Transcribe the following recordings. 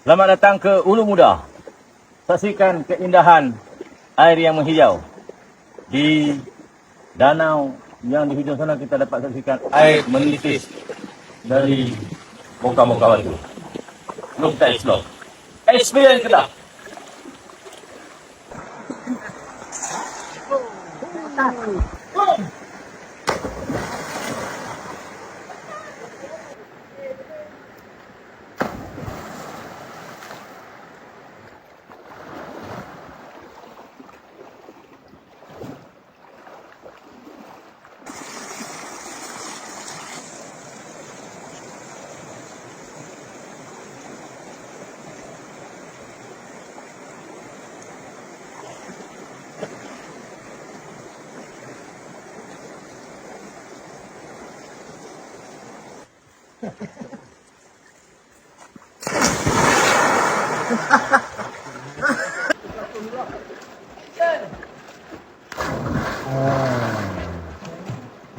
Selamat datang ke Ulu Muda. Saksikan keindahan air yang menghijau. Di danau yang di hujung sana kita dapat saksikan air menitis dari muka-muka batu. Jom kita explore. Experience Kedah.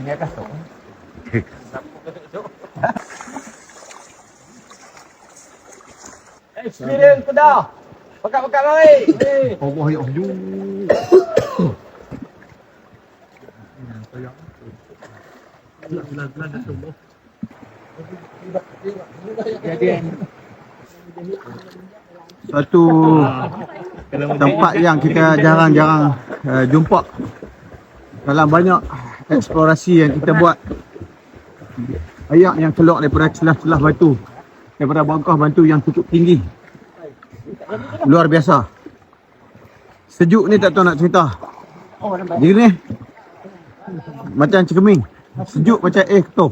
Ini agak sok. Experience ko daw. Pagka-pagka na eh. Oh, boy, oh, you. Lag, lag, lag, lag, Allah. Satu tempat yang kita jarang-jarang uh, jumpa. Dalam banyak eksplorasi yang kita buat. Ayak yang keluar daripada celah-celah batu. Daripada bangkah batu yang cukup tinggi. Luar biasa. Sejuk ni tak tahu nak cerita. Dia ni macam cermin. Sejuk macam eh ketup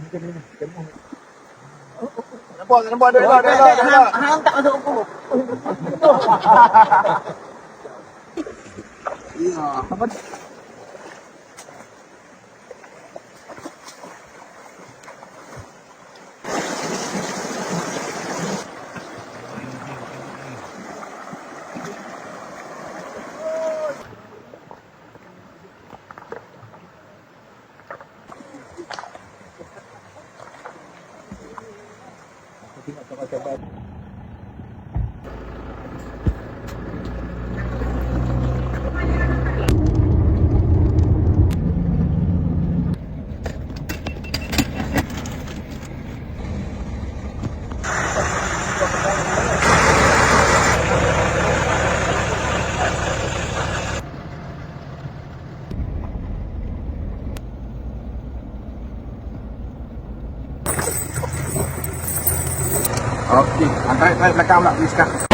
pendek Nampak tak nampak ada ada ada ada. Hang tak Até mais. Okey, antara belakang pula please kak.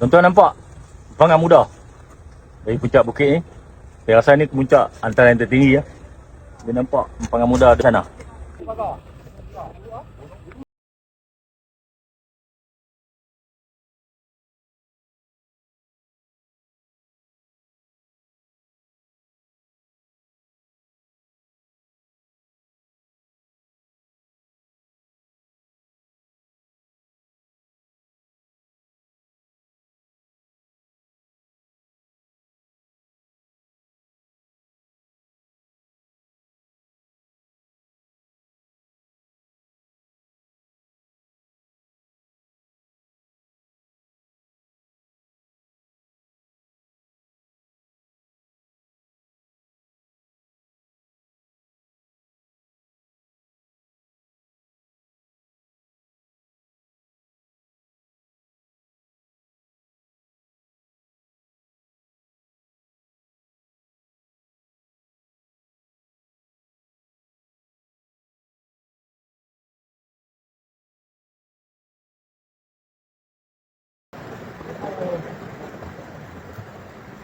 Tuan-tuan nampak? Pangan muda. Dari puncak bukit ni. Saya rasa ni puncak antara yang tertinggi ya. Dia nampak pangan muda di sana.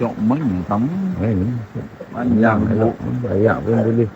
chọn mấy người tắm. Mấy người bạn làm cái lúc phải gạo lên đi